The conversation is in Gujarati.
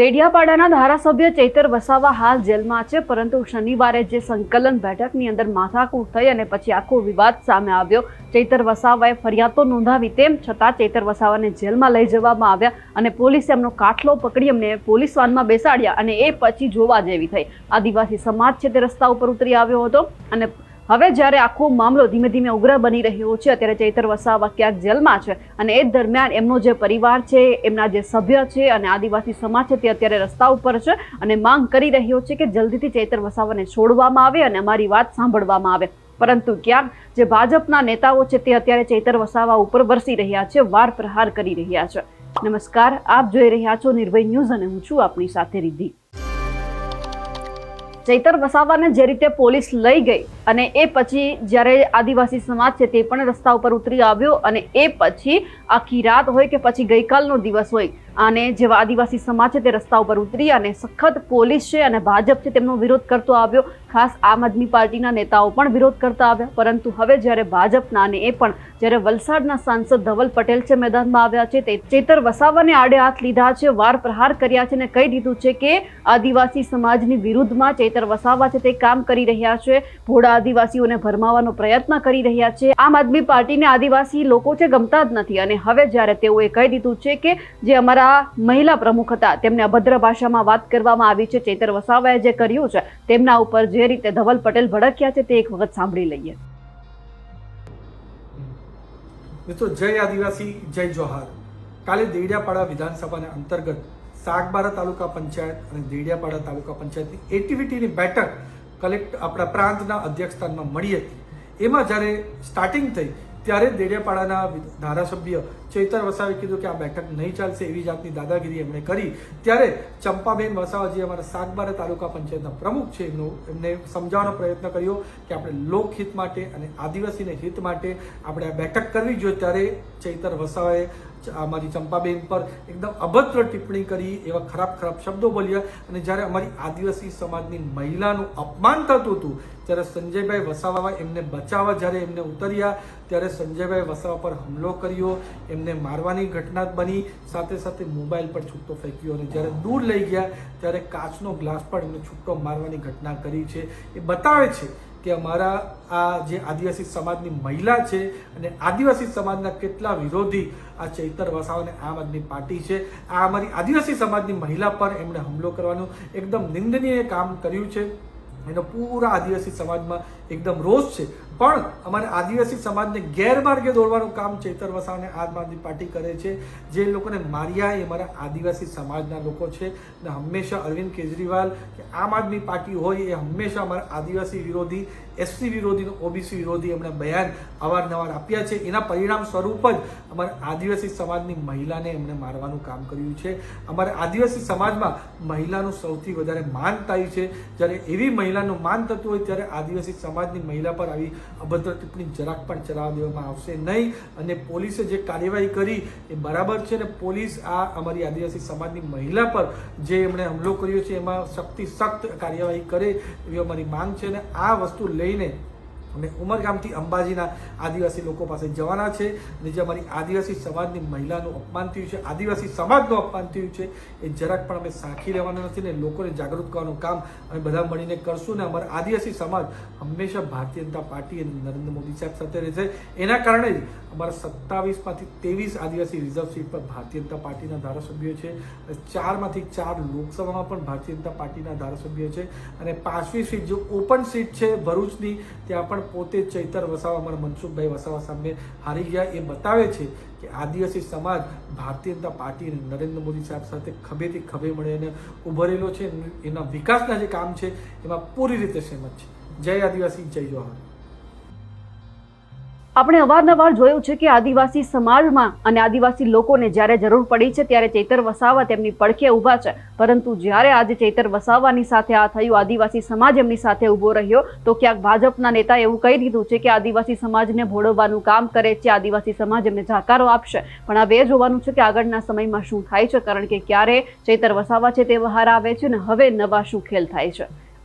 દેડિયાપાડાના ધારાસભ્ય ચૈતર વસાવા હાલ જેલમાં છે, પરંતુ શનિવારે જે સંકલન બેઠકની અંદર માથાકૂટ થઈ અને પછી આખો વિવાદ સામે આવ્યો. ચૈતર વસાવાએ ફરિયાદ નોંધાવી તેમ છતાં ચૈતર વસાવાને જેલમાં લઈ જવામાં આવ્યા અને પોલીસે એમનો કાટલો પકડી એમને પોલીસ વાનમાં બેસાડ્યા અને એ પછી જોવા જેવી થઈ. આદિવાસી સમાજ છે તે રસ્તા ઉપર ઉતરી આવ્યો હતો અને હવે જ્યારે આખો મામલો ધીમે ધીમે ઉગ્ર બની રહ્યો છે, અત્યારે ચૈતર વસાવા ક્યાંક જેલમાં છે અને એ દરમિયાન એમનો જે પરિવાર છે, એમના જે સભ્ય છે અને આદિવાસી સમાજ છે તે અત્યારે રસ્તા ઉપર છે અને માંગ કરી રહ્યો છે કે જલ્દીથી ચૈતર વસાવાને છોડવામાં આવે અને અમારી વાત સાંભળવામાં આવે. પરંતુ ક્યાંક જે ભાજપના નેતાઓ છે તે અત્યારે ચૈતર વસાવા ઉપર વરસી રહ્યા છે, વાર પ્રહાર કરી રહ્યા છે. નમસ્કાર, આપ જોઈ રહ્યા છો નિર્ભય ન્યૂઝ અને હું છું આપની સાથે રિદ્ધિ. ચૈતર વસાવાને જે રીતે પોલીસ લઈ ગઈ અને એ પછી જ્યારે આદિવાસી સમાજ છે તે પણ રસ્તા ઉપર ઉતરી આવ્યો અને એ પછી આખી રાત હોય કે પછી ગઈકાલનો દિવસ હોય, અને જેવા આદિવાસી સમાજ છે તે રસ્તા ઉપર ઉતરી અને સખત પોલીસ છે અને ભાજપ છે તેમનો વિરોધ કરતો આવ્યો. ખાસ આમ આદમી પાર્ટીના નેતાઓ પણ વિરોધ કરતા આવ્યા. પરંતુ હવે જ્યારે ભાજપના અને એ પણ જ્યારે વલસાડના સાંસદ ધવલ પટેલ છે મેદાનમાં આવ્યા છે, તે ચેતર વસાવાને આડે હાથ લીધા છે, વાર પ્રહાર કર્યા છે અને કહી દીધું છે કે આદિવાસી સમાજની વિરુદ્ધમાં ચેતર વસાવા છે તે કામ કરી રહ્યા છે. ભોળા આદિવાસીઓને ભરમાવાનો પ્રયત્ન કરી રહ્યા છે. આમ આદમી પાર્ટીને આદિવાસી લોકો છે ગમતા જ નથી અને હવે જ્યારે તેઓએ કહી દીધું છે કે જે અમારા મહિલા પ્રમુખ હતા, તેમને અભદ્ર ભાષામાં વાત કરવામાં આવી છે, ચેતર વસાવાએ જે કર્યું છે, તેમના ઉપર જે રીતે ધવલ પટેલ ભડક્યા છે, તે એક વખત સાંભળી લઈએ. મિત્રો, જય આદિવાસી, જય જોહાર. કાલે દેડિયાપાડા વિધાનસભાના અંતર્ગત સાગબારા તાલુકા પંચાયત અને દેડિયાપાડા તાલુકા પંચાયતની એટીવીટીની બેઠક કલેક્ટ આપણા પ્રાંતના અધ્યક્ષસ્થાનમાં મળી હતી એમાં જ્યારે સ્ટાર્ટિંગ થઈ, ત્યારે દેડિયાપાડાના ધારાસભ્ય ચૈતર વસાવે કીધું કે આ બેઠક નહીં ચાલશે એવી જાતની દાદાગીરી એમણે કરી. ત્યારે ચંપાબેન વસાવા અમારા સાગબારા તાલુકા પંચાયતના પ્રમુખ છે. એમનો, એમને સમજાવવાનો પ્રયત્ન કર્યો કે આપણે લોકહિત માટે અને આદિવાસીને હિત માટે આપણે આ બેઠક કરવી જોઈએ. ત્યારે ચૈતર વસાવાએ અમારી ચંપાબેન પર એકદમ અભદ્ર ટિપ્પણી કરી, એવા ખરાબ ખરાબ શબ્દો બોલ્યા. અને જ્યારે અમારી આદિવાસી સમાજની મહિલાનું અપમાન થતું હતું, ત્યારે સંજયભાઈ વસાવા એમને બચાવવા જ્યારે એમને ઉતર્યા, ત્યારે સંજયભાઈ વસાવા પર હુમલો કર્યો, એમને મારવાની ઘટના બની, સાથે સાથે મોબાઈલ પર છૂટો ફેંક્યો. અને જ્યારે દૂર લઈ ગયા, ત્યારે કાચનો ગ્લાસ પણ એમને છૂટો મારવાની ઘટના કરી છે. એ બતાવે છે કે અમારા આ જે આદિવાસી સમાજની મહિલા છે અને આદિવાસી સમાજના કેટલા વિરોધી આ ચૈતર વસાવ અને આમ આદમી પાર્ટી છે, આ અમારી આદિવાસી સમાજની મહિલા પર એમણે હુમલો કરવાનું, એકદમ નિંદનીય કામ કર્યું છે. એનો પૂરા આદિવાસી સમાજમાં એકદમ રોષ છે. પણ અમારે આદિવાસી સમાજને ગેરમાર્ગે દોડવાનું કામ ચૈતર વસાવાને આમ આદમી પાર્ટી કરે છે. જે લોકોને માર્યા એ અમારા આદિવાસી સમાજના લોકો છે. અને હંમેશા અરવિંદ કેજરીવાલ કે આમ આદમી પાર્ટી હોય એ હંમેશા અમારા આદિવાસી વિરોધી, એસસી વિરોધી ઓબીસી વિરોધી એમણે બયાન અવારનવાર આપ્યા છે. એના પરિણામ સ્વરૂપ જ અમારા આદિવાસી સમાજની મહિલાને એમણે મારવાનું કામ કર્યું છે. અમારા આદિવાસી સમાજમાં મહિલાનું સૌથી વધારે માન થાય છે. જ્યારે એવી મહિલાનું માન થતું હોય ત્યારે આદિવાસી સમાજની મહિલા પર આવી અભદ્ર ટિપ્પણી જરાક પણ ચલાવવા દેવામાં આવશે નહીં. અને પોલીસે જે કાર્યવાહી કરી એ બરાબર છે અને પોલીસ આ અમારી આદિવાસી સમાજની મહિલા પર જે એમણે હુમલો કર્યો છે એમાં સખ્તી સખ્ત કાર્યવાહી કરે એવી અમારી માંગ છે અને આ વસ્તુ લઈને અમે ઉમરગામથી અંબાજીના આદિવાસી લોકો પાસે જવાના છે અને જે અમારી આદિવાસી સમાજની મહિલાનું અપમાન થયું છે, આદિવાસી સમાજનું અપમાન થયું છે, એ જરાક પણ અમે સાખી લેવાના નથી ને લોકોને જાગૃત કરવાનું કામ અમે બધા મળીને કરશું ને અમારા આદિવાસી સમાજ હંમેશા ભારતીય જનતા પાર્ટી અને નરેન્દ્ર મોદી સાહેબ સાથે રહેશે. એના કારણે જ અમારા સત્તાવીસમાંથી ત્રેવીસ આદિવાસી રિઝર્વ સીટ પર ભારતીય જનતા પાર્ટીના ધારાસભ્યો છે ચારમાંથી ચાર લોકસભામાં પણ ભારતીય જનતા પાર્ટીના ધારાસભ્યો છે અને પાંચમી સીટ જે ઓપન સીટ છે ભરૂચની, ત્યાં પણ પોતે ચૈતર વસાવા, અમારા મનસુખભાઈ વસાવા સામે હારી ગયા. એ બતાવે છે કે આદિવાસી સમાજ ભારતીય જનતા પાર્ટી નરેન્દ્ર મોદી સાહેબ સાથે ખભેથી ખભે મળીને ઉભરેલો છે. એના વિકાસના જે કામ છે, એમાં પૂરી રીતે સહેમત છે. જય આદિવાસી, જય જોહાર આપણે અવારનવાર જોયું છે કે આદિવાસી સમાજમાં અને આદિવાસી લોકોને જ્યારે જરૂર પડી છે ત્યારે ચૈતર વસાવા તેમની પડખે ઊભા છે. પરંતુ જ્યારે આજે ચૈતર વસાવાની સાથે આ થયું, આદિવાસી સમાજ એમની સાથે ઊભો રહ્યો, તો ક્યાંક ભાજપના નેતાએ એવું કહી દીધું છે કે આદિવાસી સમાજને ભોળવવાનું કામ કરે છે, આદિવાસી સમાજ એમને જાકારો આપશે. પણ હવે જોવાનું છે કે આગળના સમયમાં શું થાય છે, કારણ કે ક્યારે ચૈતર વસાવા છે તે બહાર આવે છે ને હવે નવા શું ખેલ થાય છે.